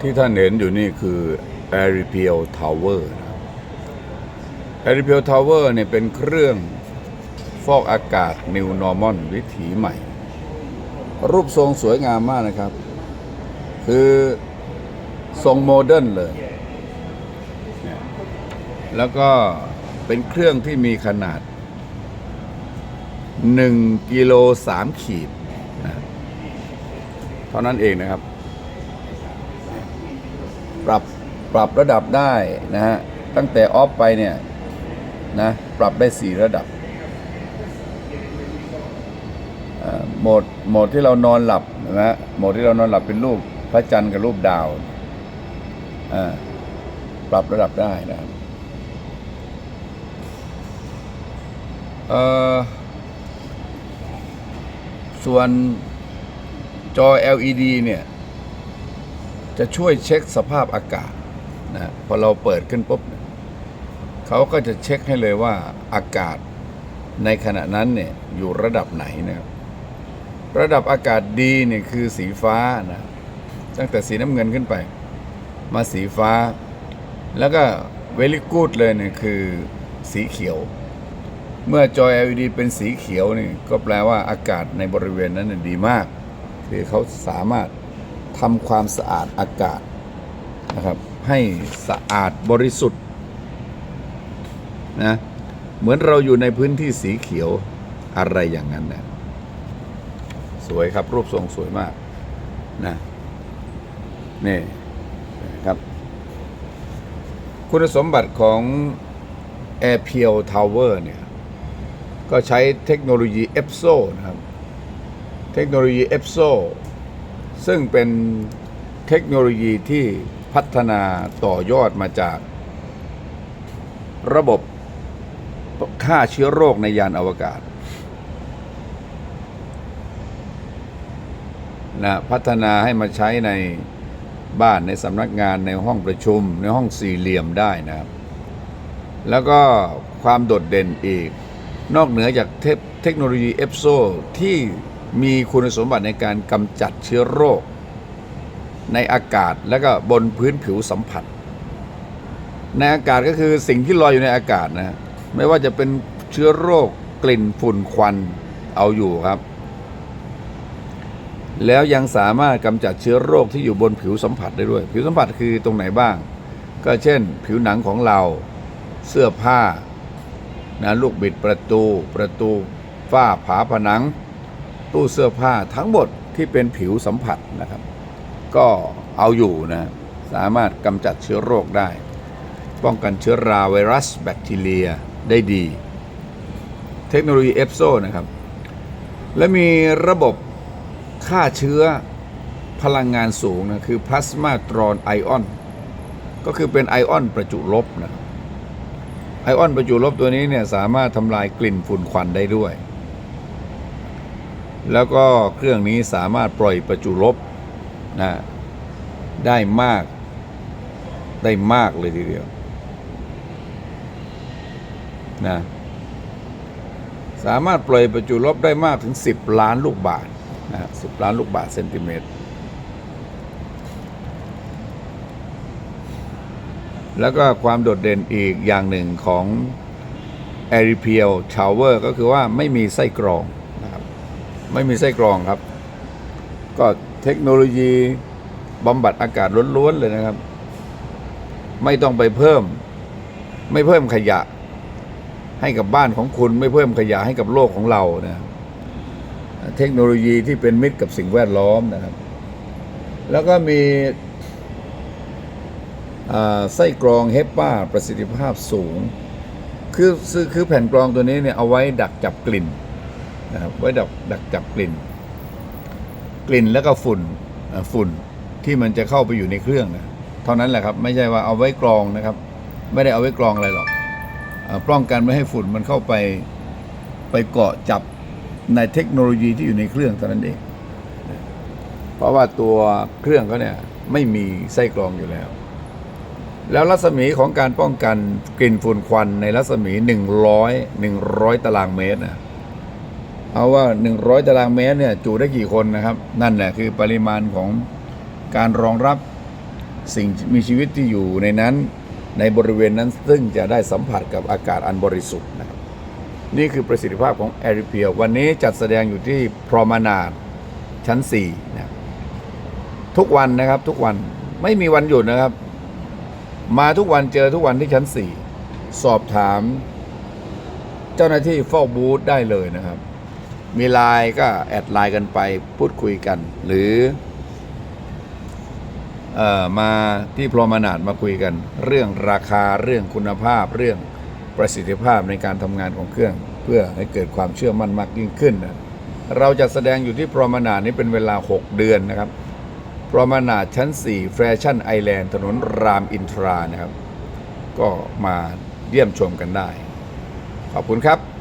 ที่ท่านเห็นอยู่นี่คือ a r i p i e l Tower นะครับ a r i p i e l Tower เนี่ยเป็นเครื่องฟอกอากาศ New Normal วิถีใหม่ รูปทรงสวยงามมากนะครับ คือทรงโมเดิร์นเลย แล้วก็เป็นเครื่องที่มีขนาด1กิโล3ขีด เท่านั้นเองนะครับ ปรับปรับระดับได้นะฮะตั้งแต่ออฟไปเนี่ยนะปรับได้ 4 ระดับโหมดโหมดที่เรานอนหลับนะฮะโหมดที่เรานอนหลับเป็นรูปพระจันทร์กับรูปดาวปรับระดับได้นะครับส่วนจอ LED เนี่ย จะช่วยเช็คสภาพอากาศนะพอเราเปิดขึ้นปุ๊บเขาก็จะเช็คให้เลยว่าอากาศในขณะนั้นเนี่ยอยู่ระดับไหนนะครับระดับอากาศดีเนี่ยคือสีฟ้านะตั้งแต่สีน้ำเงินขึ้นไป มาสีฟ้า แล้วก็เวลิกูดเลยเนี่ยคือสีเขียว เมื่อจอ LED เป็นสีเขียวนี่ก็แปลว่าอากาศในบริเวณนั้นนะดีมาก คือเขาสามารถ ทำความสะอาดอากาศนะครับให้สะอาดบริสุทธิ์นะเหมือนเราอยู่ในพื้นที่สีเขียวอะไรอย่างนั้นนะสวยครับรูปทรงสวยมากนะนี่ครับ คุณสมบัติของ Air p e e l Tower เนี่ย ก็ใช้เทคโนโลยี EPSO นะครับ เทคโนโลยี EPSO ซึ่งเป็นเทคโนโลยีที่พัฒนาต่อยอดมาจาก ระบบฆ่าเชื้อโรคในยานอวกาศนะพัฒนาให้มาใช้ในบ้านในสำนักงานในห้องประชุม ในห้องสี่เหลี่ยมได้นะครับ แล้วก็ความโดดเด่นอีก นอกเหนือจากเทคเทคโนโลยีเอฟโซที่ มีคุณสมบัติในการกำจัดเชื้อโรค ในอากาศและก็บนพื้นผิวสัมผัส ในอากาศก็คือสิ่งที่ลอยอยู่ในอากาศนะไม่ว่าจะเป็นเชื้อโรคกลิ่นฝุ่นควันเอาอยู่ครับ แล้วยังสามารถกำจัดเชื้อโรคที่อยู่บนผิวสัมผัสได้ด้วย ผิวสัมผัสคือตรงไหนบ้าง ก็เช่น ผิวหนังของเราเสื้อผ้านะลูกบิดประตู ประตูฝ้าผาผนัง ตู้เสื้อผ้าทั้งหมดที่เป็นผิวสัมผัสนะครับ ก็เอาอยู่นะสามารถกำจัดเชื้อโรคได้ ป้องกันเชื้อราไวรัส แบคทีเรียได้ดี เทคโนโลยีเอฟโซนะครับ และมีระบบฆ่าเชื้อพลังงานสูงนะคือพลาสมาตรอนไอออนก็คือเป็นไอออนประจุลบนะไอออนประจุลบตัวนี้เนี่ยสามารถทำลายกลิ่นฝุ่นควันได้ด้วย แล้วก็เครื่องนี้สามารถปล่อยประจุลบนะได้มาก ได้มากเลยทีเดียวนะสามารถปล่อยประจุลบได้มากถึง 10 ล้านลูกบาศก์นะสิบล้านลูกบาศก์เซนติเมตร แล้วก็ความโดดเด่นอีกอย่างหนึ่งของ a r i p i e l Tower ก็คือว่าไม่มีไส้กรอง ไม่มีไส้กรองครับ ก็เทคโนโลยีบำบัดอากาศล้วนๆเลยนะครับ ไม่ต้องไปเพิ่ม ไม่เพิ่มขยะ ให้กับบ้านของคุณไม่เพิ่มขยะให้กับโลกของเรานะเทคโนโลยีที่เป็นมิตรกับสิ่งแวดล้อมนะครับ แล้วก็มีไส้กรองเฮปป้าประสิทธิภาพสูง คือคือแผ่นกรองตัวนี้เนี่ยเอาไว้ดักจับกลิ่น นะครับไว้ดักดักจับกลิ่น กลิ่นแล้วก็ฝุ่นฝุ่นที่มันจะเข้าไปอยู่ในเครื่องนะเท่านั้นแหละครับไม่ใช่ว่าเอาไว้กรองนะครับ ไม่ได้เอาไว้กรองอะไรหรอกป้องกันไม่ให้ฝุ่นมันเข้าไปไปเกาะจับในเทคโนโลยีที่อยู่ในเครื่องเท่านั้นเอง เพราะว่าตัวเครื่องเขาเนี่ยไม่มีไส้กรองอยู่แล้ว แล้วรัศมีของการป้องกันกลิ่นฝุ่นควันในรัศมี 100 100 ตารางเมตรนะ เอาว่า 100 ตารางเมตรเนี่ยจุได้กี่คนนะครับ นั่นแหละคือปริมาณของการรองรับสิ่งมีชีวิตที่อยู่ในนั้นในบริเวณนั้นซึ่งจะได้สัมผัสกับอากาศอันบริสุทธิ์นะครับนี่คือประสิทธิภาพของแอริเพียวันนี้จัดแสดงอยู่ที่พรอมานาดชั้น4นะทุกวันนะครับทุกวันไม่มีวันหยุดนะครับ มาทุกวันเจอทุกวันที่ชั้น 4 สอบถาม เจ้าหน้าที่เฝ้าบูธได้เลยนะครับ มีไลน์ก็แอดไลน์กันไปพูดคุยกัน หรือเออมาที่พรอมานาดมาคุยกัน เรื่องราคาเรื่องคุณภาพ เรื่องประสิทธิภาพในการทำงานของเครื่อง เพื่อให้เกิดความเชื่อมั่นมากยิ่งขึ้นนะเราจะแสดงอยู่ที่พรอมานาดนี้เป็นเวลา 6 เดือนนะครับพรอมานาดชั้น 4 แฟชั่นไอแลนด์ถนนรามอินทรานะครับ ก็มาเยี่ยมชมกันได้ ขอบคุณครับ